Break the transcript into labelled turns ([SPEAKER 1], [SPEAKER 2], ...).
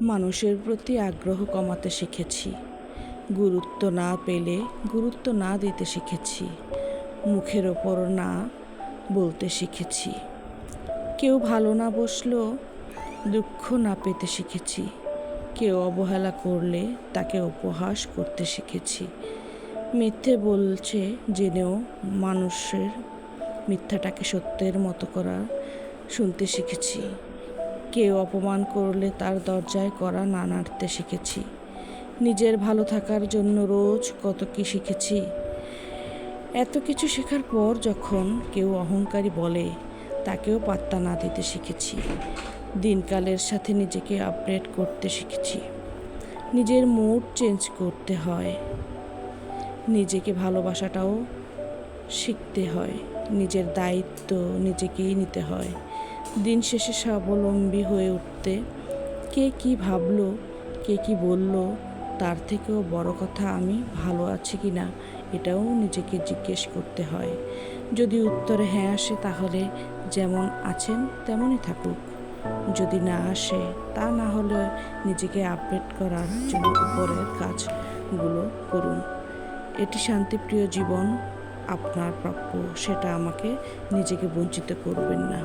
[SPEAKER 1] মানুষের প্রতি আগ্রহ কমাতে শিখেছি। গুরুত্ব না পেলে গুরুত্ব না দিতে শিখেছি। মুখের ওপর না বলতে শিখেছি। কেউ ভালো না বসলেও দুঃখ না পেতে শিখেছি। কেউ অবহেলা করলে তাকে উপহাস করতে শিখেছি। মিথ্যে বলছে জেনেও মানুষের মিথ্যাটাকে সত্যের মতো করা শুনতে শিখেছি। কেউ অপমান করলে তার দরজায় করা না নাড়তে শিখেছি। নিজের ভালো থাকার জন্য রোজ কত কি শিখেছি। এত কিছু শেখার পর যখন কেউ অহংকারী বলে, তাকেও পাত্তা না দিতে শিখেছি। দিনকালের সাথে নিজেকে আপডেট করতে শিখেছি। নিজের মুড চেঞ্জ করতে হয়। নিজেকে ভালোবাসাটাও শিখতে হয়। নিজের দায়িত্ব নিজেকেই নিতে হয়। দিন শেষে স্বাবলম্বী হয়ে উঠতে কে কি ভাবলো, কে কি বলল, তার থেকেও বড় কথা আমি ভালো আছি কি না, এটাও নিজেকে জিজ্ঞেস করতে হয়। যদি উত্তরে হ্যাঁ আসে তাহলে যেমন আছেন তেমনই থাকুক। যদি না আসে তা না হলে নিজেকে আপডেট করার জন্য উপরের কাজগুলো করুন। এটি শান্তিপ্রিয় জীবন, আপনার প্রাপ্য, সেটা আমাকে নিজেকে বঞ্চিত করবেন না।